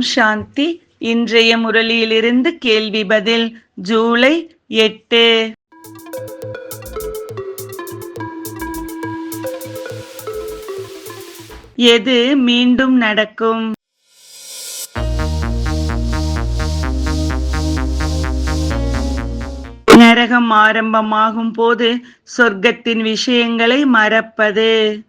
சாந்தி. இன்றைய முரளியிலிருந்து கேள்வி பதில் ஜூலை எட்டு. எது மீண்டும் நடக்கும்? நரகம் ஆரம்பமாகும் போது சொர்க்கத்தின் விஷயங்களை மறப்பது.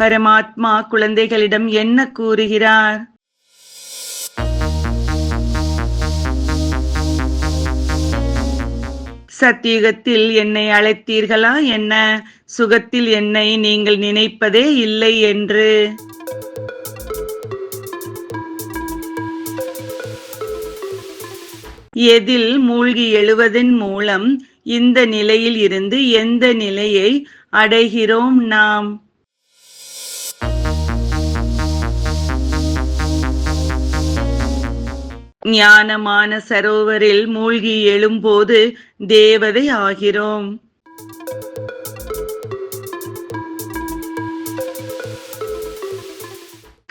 பரமாத்மா குழந்தைகளிடம் என்ன கூறுகிறார்? சத்தியுகத்தில் என்னை அழைத்தீர்களா என்ன? சுகத்தில் என்னை நீங்கள் நினைப்பதே இல்லை என்று. எதில் மூழ்கி எழுவதன் மூலம் இந்த நிலையில் இருந்து எந்த நிலையை அடைகிறோம் நாம்? ஞானமான சரோவரில் மூழ்கி எழும்போது தேவதை ஆகிறோம்.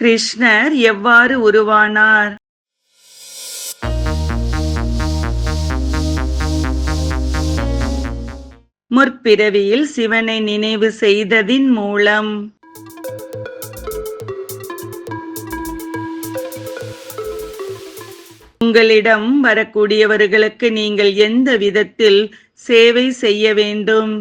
கிருஷ்ணர் எவ்வாறு உருவானார்? முற்பிறவியில் சிவனை நினைவு செய்ததின் மூலம். உங்களிடம் வரக்கூடியவர்களுக்கு நீங்கள் எந்த விதத்தில் சேவை செய்ய வேண்டும்?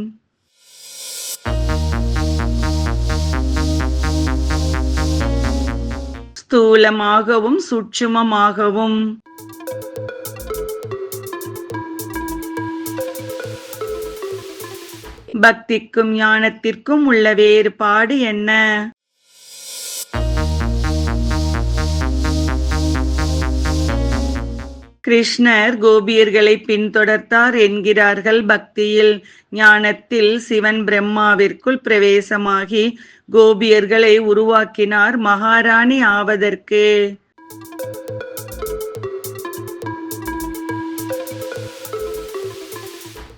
ஸ்தூலமாகவும் சுட்சுமமாகவும். பக்திக்கும் ஞானத்திற்கும் உள்ள வேறுபாடு என்ன? கிருஷ்ணர் கோபியர்களை பின்தொடர்த்தார் என்கிறார்கள் பக்தியில். ஞானத்தில் சிவன் பிரம்மாவிற்குள் பிரவேசமாகி கோபியர்களை உருவாக்கினார் மகாராணி ஆவதற்கு.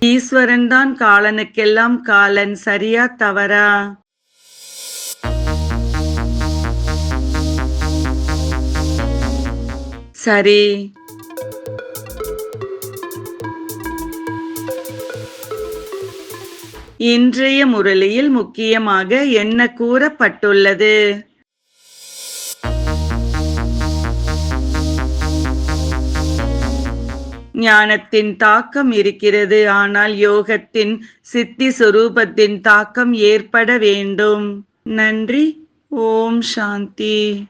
ஈஸ்வரன் தான் காலனுக்கெல்லாம் காலன் சரியா தவறா? சரி. இன்றைய முரளியில் முக்கியமாக என்ன கூறப்பட்டுள்ளது? ஞானத்தின் தாக்கம் இருக்கிறது ஆனால் யோகத்தின் சித்தி சுரூபத்தின் தாக்கம் ஏற்பட வேண்டும். நன்றி ஓம் சாந்தி.